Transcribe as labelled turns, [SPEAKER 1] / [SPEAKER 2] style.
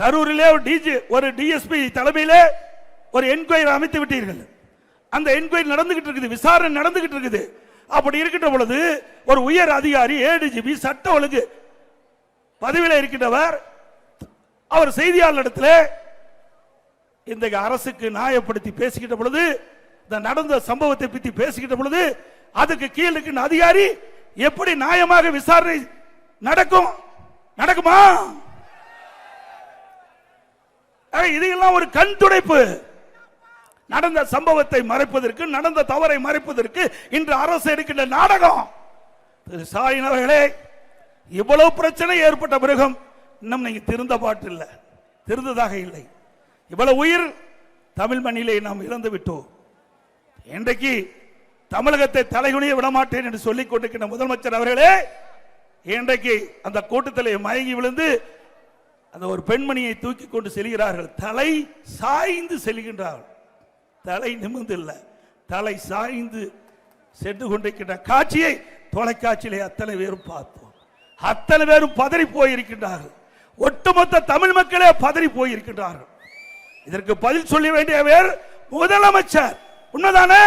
[SPEAKER 1] கரூரிலே ஒரு டிஜி ஒரு டிஎஸ்பி தலைமையிலே ஒரு என்கொயரி அமைத்து விட்டீர்கள். அந்த என்கொயரி நடந்துகிட்டு இருக்குது விசாரணை நடந்துகிட்டு இருக்குது. அப்படி இருக்கின்ற பொழுது ஒரு உயர் அதிகாரி ஏடிஜிபி சட்ட ஒழுங்கு பதவியில் இருக்கின்றவர். அவர் செய்தியாளரிடத்தில் இன்றைக்கு அரசுக்கு நியாயப்படுத்தி பேசுகின்ற பொழுது இந்த நடந்த சம்பவத்தை பற்றி பேசுகின்ற பொழுது அதுக்கு கீழ் இருக்கின்ற அதிகாரி எப்படி நியாயமாக விசாரணை நடக்கும் நடக்குமா? இதையெல்லாம் ஒரு கண் துடைப்பு. நடந்த சம்பவத்தை மறைப்பதற்கு நடந்த தவறை மறைப்பதற்கு இன்று அரசு எடுக்கின்ற நாடகம். திரு ஸ்டாலின் அவர்களே இவ்வளவு பிரச்சனை ஏற்பட்ட பிறகும் இன்னும் நீங்க திருந்த பாட்டில்ல திருந்ததாக இல்லை. இவ்வளவு உயிர் தமிழ் மண்ணிலே நாம் இறந்து விட்டோம். இன்றைக்கு தமிழகத்தை தலைகுனிய விடமாட்டேன் என்று சொல்லிக் கொண்டிருக்கின்ற முதலமைச்சர் அவர்களே இன்றைக்கு அந்த கூட்டத்திலே மயங்கி விழுந்து அந்த ஒரு பெண்மணியை தூக்கி கொண்டு செல்கிறார்கள். தலை சாய்ந்து செல்கின்றார்கள். தலை நிமிர்ந்து இல்லை தலை சாய்ந்து சென்று கொண்டிருக்கின்ற காட்சியை தொலைக்காட்சியிலே அத்தனை பேரும் பார்த்தோம். அத்தனை பேரும் பதறி போயிருக்கின்றார்கள். ஒட்டுமொத்த தமிழ் மக்களே பதறி போயிருக்கின்றார்கள். இதற்கு பதில் சொல்ல வேண்டிய பேர் முதலமைச்சர் உண்மைதானே